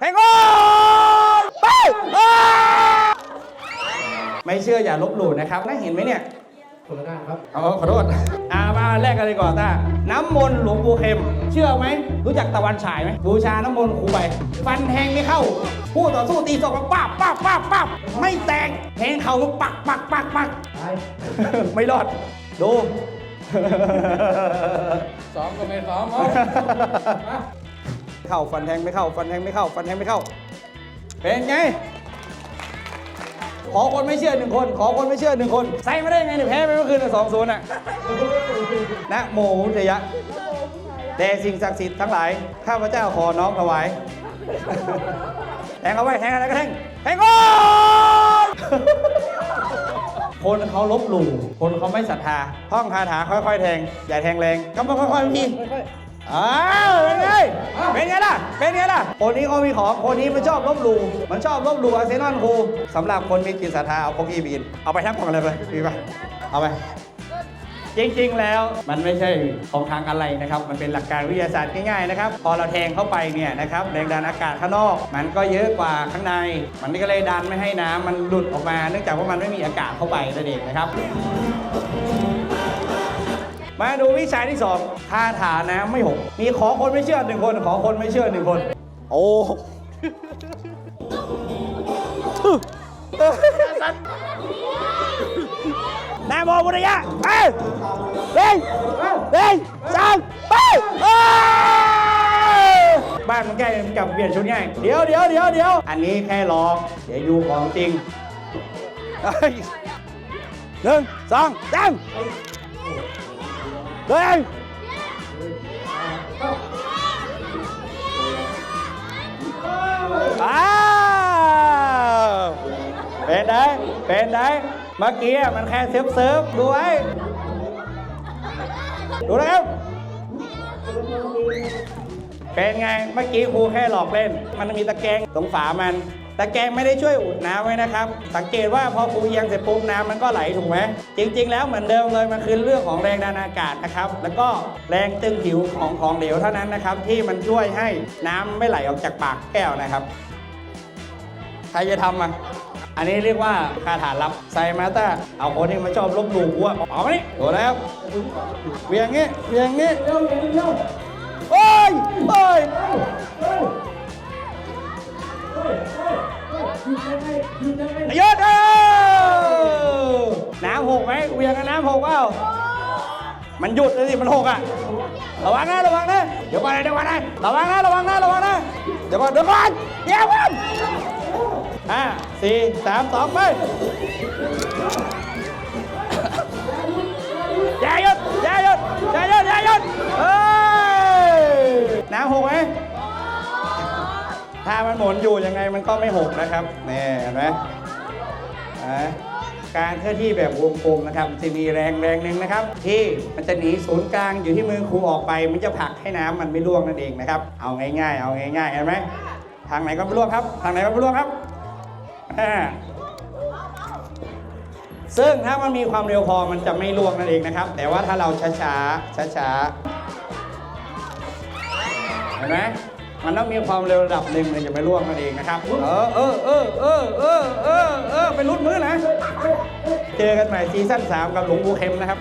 แทงโอ้ไปอ้าไม่เชื่ออย่าลบหลู่นะครับน่าเห็นไหมเนี่ยคนละด้านครับเอาขอโทษอ่ามาแรกกันเลยก่อนต้าน้ำมนต์หลวงปู่เข็ม เชื่อไหม รู้จักตะวันฉายไหมบูชาน้ำมนต์ครูไป ฟันแทงไม่เข้าผู้ต่อสู้ตีศอกมาป้าบป้าบป้าบป้าบไม่แตกแทงเข่ามาปักปักปักปักตายไม่รอด ดูซ้อมก็ไม่ซ้อมเอา เข้า ฟันแทงไม่เข้า ฟันแทงไม่เข้า ฟันแทงไม่เข้า เป็นไง ขอคนไม่เชื่อหนึ่งคน ขอคนไม่เชื่อหนึ่งคน ใส่ไม่ได้ไงเนี่ยแพ้ไปเมื่อคืนสองศูนย์อะนะโมพุทธยะ แต่สิ่งศักดิ์สิทธิ์ทั้งหลาย ข้าพเจ้าขอน้อมถวาย แทงเอาไว้ แทงอะไรก็แทง แทงโอ้ยคนเขาลบหลู่ คนเขาไม่ศรัทธา ท่องคาถาค่อยๆ แทง อย่าแทงแรง ก็ค่อยๆพี่อ้าวเป็นไง เป็นไงล่ะ เป็นไงล่ะ คนนี้เขามีของ คนนี้มันชอบลบหลู่ มันชอบลบหลู่อาร์เซนอลครูสำหรับคนมีจิตศรัทธาเอาพกอีบีน เอาไปทั้งกล่องเลยไปพี่ไปเอาไป จริงๆ แล้วมันไม่ใช่ของทางอะไรนะครับ มันเป็นหลักการวิทยาศาสตร์ง่ายๆ นะครับ พอเราแทงเข้าไปเนี่ยนะครับแรงดันอากาศข้างนอก มันก็เยอะกว่าข้างใน มันก็เลยดันไม่ให้น้ำมันหลุดออกมา เนื่องจากว่ามันไม่มีอากาศเข้าไปนั่นเองนะครับ มาดูวิชาที่สองคาถาน้ำไม่หก มีขอคนไม่เชื่อหนึ่งคน ขอคนไม่เชื่อหนึ่งคน โอ้นายโมบุริยะไปเร่งเร่งสามไปเอ้ยบ้านมันใกล้กับเปลี่ยนชุดง่ายเดี๋ยวเดี๋ยวเดี๋ยวเดี๋ยวอันนี้แค่หลอกเดี๋ยวอยู่ของจริงเฮ้ยหนึ่งสองสาม เฮ้ยอ้าวเป็นไงเป็นไงเมื่อกี้มันแค่เซิร์ฟเซิร์ฟดูไว้ดูนะครับเป็นไง เมื่อกี้ครูแค่หลอกเล่น มันมีตะแกรงตรงฝามัน ตะแกรงไม่ได้ช่วยอุดน้ำไว้นะครับ สังเกตว่าพอครูเอียงเสร็จปุ๊บน้ำมันก็ไหลถูกไหมจริง ๆ แล้วเหมือนเดิมเลยมันคือเรื่องของแรงดันอากาศนะครับ แล้วก็แรงตึงผิวของของเหลวเท่านั้นนะครับ ที่มันช่วยให้น้ำไม่ไหลออกจากปากแก้วนะครับ ใครจะทำอะอันนี้เรียกว่าคาถาลับไซมาต้าเอาคนที่มาชอบลบหลู่กูอะออกมานี่โดนแล้วเวียงงี้เวียงงี้โอ้ยโอ้ย หยุดเออน้ำหกไหมเวียงกับน้ำหกเปล่ามันหยุดเลยสิมันหกอะ ระวังนะระวังนะเดี๋ยวก่อนนะเดี๋ยวก่อนนะระวังนะระวังนะระวังนะเดี๋ยวก่อนเดี๋ยวก่อนเดี๋ยวก่อนห้าสี่สามสองไป มันหมุนอยู่ยังไงมันก็ไม่หกนะครับนี่เห็นไหมอ่าการเคลื่อนที่แบบวงกลมนะครับจะมีแรงแรงหนึ่งนะครับ ที่มันจะหนีศูนย์กลางอยู่ที่มือครูออกไป มันจะผลักให้น้ำมันไม่ร่วงนั่นเองนะครับ เอาง่ายๆ เอาง่ายๆเห็นไหมทางไหนก็ไม่ร่วงครับ ทางไหนก็ไม่ร่วงครับซึ่งถ้ามันมีความเร็วพอมันจะไม่ร่วงนั่นเองนะครับ แต่ว่าถ้าเราช้าๆช้าๆเห็นไหม มันต้องมีความเร็วระดับหนึ่งมันจะไม่ร่วงนั่นเองนะครับ เออเออเออเออเออเออเออไปรุดมือนะ เจอกันใหม่ซีซั่น3 กับหลวงปูเข็มนะครับ